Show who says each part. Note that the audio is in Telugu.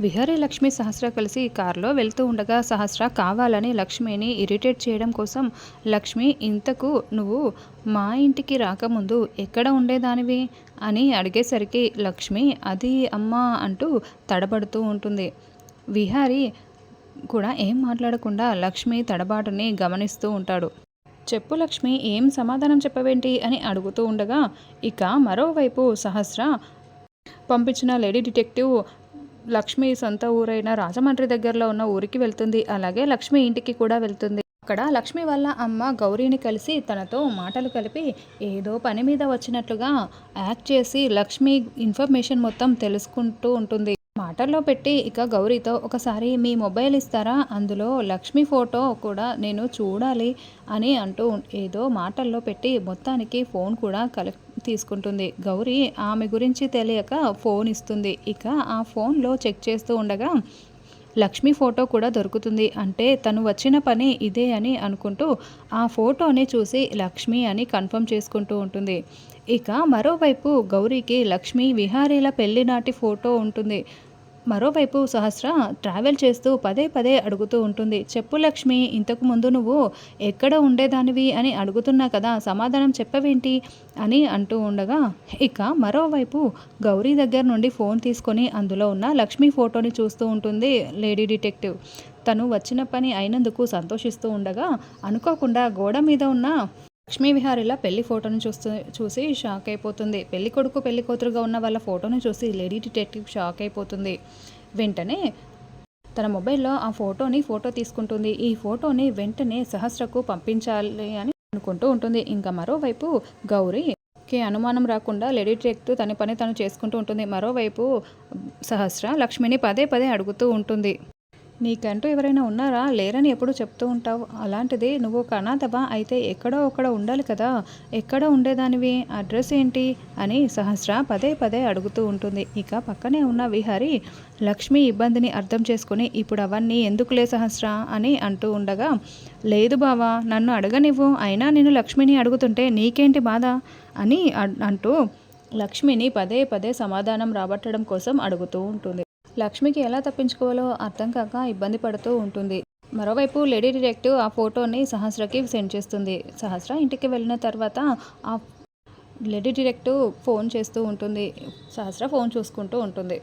Speaker 1: విహరి లక్ష్మి సహస్ర కలిసి కారులో వెళ్తూ ఉండగా సహస్ర కావాలని లక్ష్మిని ఇరిటేట్ చేయడం కోసం లక్ష్మి ఇంతకు నువ్వు మా ఇంటికి రాకముందు ఎక్కడ ఉండేదానివి? అని అడిగేసరికి లక్ష్మి అది అమ్మ అంటూ తడబడుతూ ఉంటుంది. విహారి కూడా ఏం మాట్లాడకుండా లక్ష్మి తడబాటుని గమనిస్తూ ఉంటాడు. చెప్పు లక్ష్మి ఏం సమాధానం చెప్పవేంటి? అని అడుగుతూ ఉండగా ఇక మరోవైపు సహస్ర పంపించిన లేడీ డిటెక్టివ్ లక్ష్మి సొంత ఊరైన రాజమండ్రి దగ్గరలో ఉన్న ఊరికి వెళ్తుంది. అలాగే లక్ష్మి ఇంటికి కూడా వెళ్తుంది. అక్కడ లక్ష్మి వాళ్ళ అమ్మ గౌరీని కలిసి తనతో మాటలు కలిపి ఏదో పని మీద వచ్చినట్లుగా యాక్ట్ చేసి లక్ష్మి ఇన్ఫర్మేషన్ మొత్తం తెలుసుకుంటూ ఉంటుంది. మాటల్లో పెట్టి ఇక గౌరీతో ఒకసారి మీ మొబైల్ ఇస్తారా? అందులో లక్ష్మి ఫోటో కూడా నేను చూడాలి అని అంటూ ఏదో మాటల్లో పెట్టి మొత్తానికి ఫోన్ కూడా కలెక్ట్ తీసుకుంటుంది. గౌరీ ఆమె గురించి తెలియక ఫోన్ ఇస్తుంది. ఇక ఆ ఫోన్లో చెక్ చేస్తూ ఉండగా లక్ష్మి ఫోటో కూడా దొరుకుతుంది. అంటే తను వచ్చిన పని ఇదే అని అనుకుంటూ ఆ ఫోటోని చూసి లక్ష్మి అని కన్ఫర్మ్ చేసుకుంటూ ఉంటుంది. ఇక మరోవైపు గౌరీకి లక్ష్మి విహారీల పెళ్ళి నాటి ఫోటో ఉంటుంది. మరోవైపు సహస్ర ట్రావెల్ చేస్తూ పదే పదే అడుగుతూ ఉంటుంది. చెప్పు లక్ష్మి ఇంతకు ముందు నువ్వు ఎక్కడ ఉండేదానివి అని అడుగుతున్నా కదా సమాధానం చెప్పవేంటి అని అంటూ ఉండగా ఇక మరోవైపు గౌరీ దగ్గర నుండి ఫోన్ తీసుకొని అందులో ఉన్న లక్ష్మి ఫోటోని చూస్తూ ఉంటుంది లేడీ డిటెక్టివ్. తను వచ్చిన పని అయినందుకు సంతోషిస్తూ ఉండగా అనుకోకుండా గోడ మీద ఉన్న లక్ష్మీ విహారీల పెళ్ళి ఫోటోను చూస్తూ చూసి షాక్ అయిపోతుంది. పెళ్ళి కొడుకు పెళ్ళి కూతురుగా ఉన్న వాళ్ళ ఫోటోను చూసి లేడీ డిటెక్టివ్ షాక్ అయిపోతుంది. వెంటనే తన మొబైల్లో ఆ ఫోటోని ఫోటో తీసుకుంటుంది. ఈ ఫోటోని వెంటనే సహస్రకు పంపించాలి అని అనుకుంటూ ఉంటుంది. ఇంకా మరోవైపు గౌరీ కి అనుమానం రాకుండా లేడీ డిటెక్టివ్ తన పని తను చేసుకుంటూ ఉంటుంది. మరోవైపు సహస్ర లక్ష్మిని పదే పదే అడుగుతూ ఉంటుంది. నీకంటూ ఎవరైనా ఉన్నారా? లేరని ఎప్పుడు చెప్తూ ఉంటావు. అలాంటిది నువ్వు ఒక అనాథబా అయితే ఎక్కడో ఒక్కడ ఉండాలి కదా. ఎక్కడ ఉండేదానివి? అడ్రస్ ఏంటి? అని సహస్ర పదే పదే అడుగుతూ ఉంటుంది. ఇక పక్కనే ఉన్న విహారి లక్ష్మి ఇబ్బందిని అర్థం చేసుకుని ఇప్పుడు అవన్నీ ఎందుకులే సహస్ర? అని అంటూ ఉండగా లేదు బావా నన్ను అడగనివ్వు. అయినా నేను లక్ష్మిని అడుగుతుంటే నీకేంటి బాధ? అని అంటూ లక్ష్మిని పదే పదే సమాధానం రాబట్టడం కోసం అడుగుతూ ఉంటుంది. లక్ష్మికి ఎలా తప్పించుకోవాలో అర్థం కాక ఇబ్బంది పడుతూ ఉంటుంది. మరోవైపు లేడీ డిటెక్టివ్ ఆ ఫోటోని సహస్రకి సెండ్ చేస్తుంది. సహస్ర ఇంటికి వెళ్ళిన తర్వాత ఆ లేడీ డిటెక్టివ్ ఫోన్ చేస్తూ ఉంటుంది. సహస్ర ఫోన్ చూసుకుంటూ ఉంటుంది.